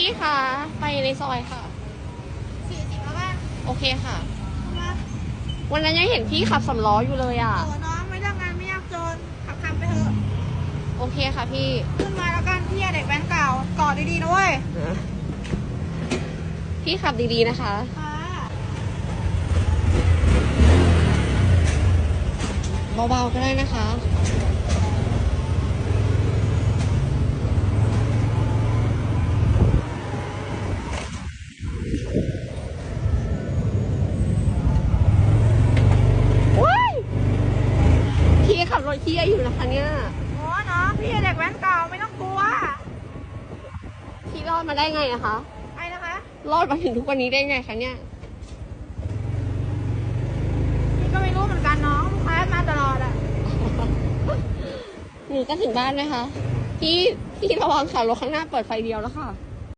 พี่คะไปในซอยค่ะ สี่สิบแล้วกันโอเคค่ะ มาวันนั้นยังเห็นพี่ขับสำล้ออยู่เลยอะ โอ้น้องไม่ต้องงานไม่ยากจนขับขับไปเถอะ โอเคค่ะพี่ ขึ้นมาแล้วกันพี่อะเด็กแว้นเก่าต่อดีๆนะเว้ยพี่ขับดีๆนะคะ ค่ะเบาๆก็ได้นะคะ ว้ายพี่ ขับรถเที่ยอยู่นะคะเนี่ยโอ้น้องพี่อะเด็กแว้นเก่าไม่ต้องกลัว พี่รอดมาได้ไงอะคะไปนะคะ รอดมาถึงทุกวันนี้ได้ไงคะเนี่ย พี่ก็ไม่รู้เหมือนกันน้องลูกค้ามาตลอดอะหนูก็ถึงบ้านไหมคะ พี่พี่ระวังค่ะรถข้างหน้าเปิดไฟเดียวแล้วค่ะโ